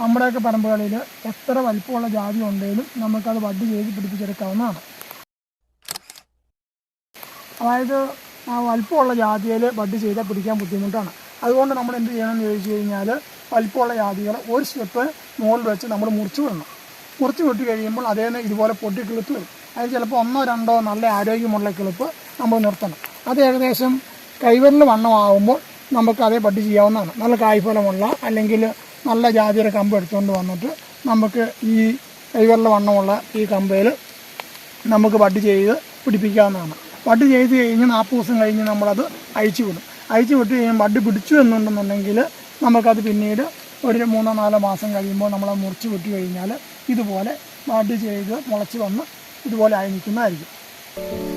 നമ്മുടെയൊക്കെ പറമ്പുകളിൽ എത്ര വലിപ്പമുള്ള ജാതി ഉണ്ടെങ്കിലും നമുക്കത് വഡ് ചെയ്ത് പിടിപ്പിച്ചെടുക്കാവുന്നതാണ്. അതായത് വലിപ്പമുള്ള ജാതിയിൽ ബഡ് ചെയ്താൽ പിടിക്കാൻ ബുദ്ധിമുട്ടാണ്. അതുകൊണ്ട് നമ്മൾ എന്ത് ചെയ്യണമെന്ന് ചോദിച്ചു കഴിഞ്ഞാൽ വലിപ്പമുള്ള ജാതികൾ ഒരു സ്റ്റെപ്പ് മുകളിൽ വെച്ച് നമ്മൾ മുറിച്ച് വിടണം. മുറിച്ച് വിട്ട് കഴിയുമ്പോൾ അതേ ഇതുപോലെ പൊട്ടി കിളുത്ത് വരും. അതിൽ ചിലപ്പോൾ ഒന്നോ രണ്ടോ നല്ല ആരോഗ്യമുള്ള കിളിപ്പ് നമ്മൾ നിർത്തണം. അത് ഏകദേശം കൈവരിൽ വണ്ണമാകുമ്പോൾ നമുക്ക് അതേ ബഡ് ചെയ്യാവുന്നതാണ്. നല്ല കായ്ഫലമുള്ള അല്ലെങ്കിൽ നല്ല ജാതിയുടെ കമ്പ് എടുത്തുകൊണ്ട് വന്നിട്ട് നമുക്ക് ഈ കൈവരിൽ വണ്ണമുള്ള ഈ കമ്പയിൽ നമുക്ക് വഡ് ചെയ്ത് പിടിപ്പിക്കാവുന്നതാണ്. വഡ് ചെയ്ത് കഴിഞ്ഞ് നാൽപ്പത് ദിവസം കഴിഞ്ഞ് നമ്മളത് അഴിച്ചു വിടും. അഴിച്ചു വിട്ട് കഴിയുമ്പോൾ വഡ് പിടിച്ചു എന്നുണ്ടെന്നുണ്ടെങ്കിൽ നമുക്കത് പിന്നീട് ഒരു മൂന്നോ നാലോ മാസം കഴിയുമ്പോൾ നമ്മളത് മുറിച്ച് വിട്ട് കഴിഞ്ഞാൽ ഇതുപോലെ വഡ് ചെയ്ത് മുളച്ച് വന്ന് ഇതുപോലെ ആയി നിൽക്കുന്നതായിരിക്കും.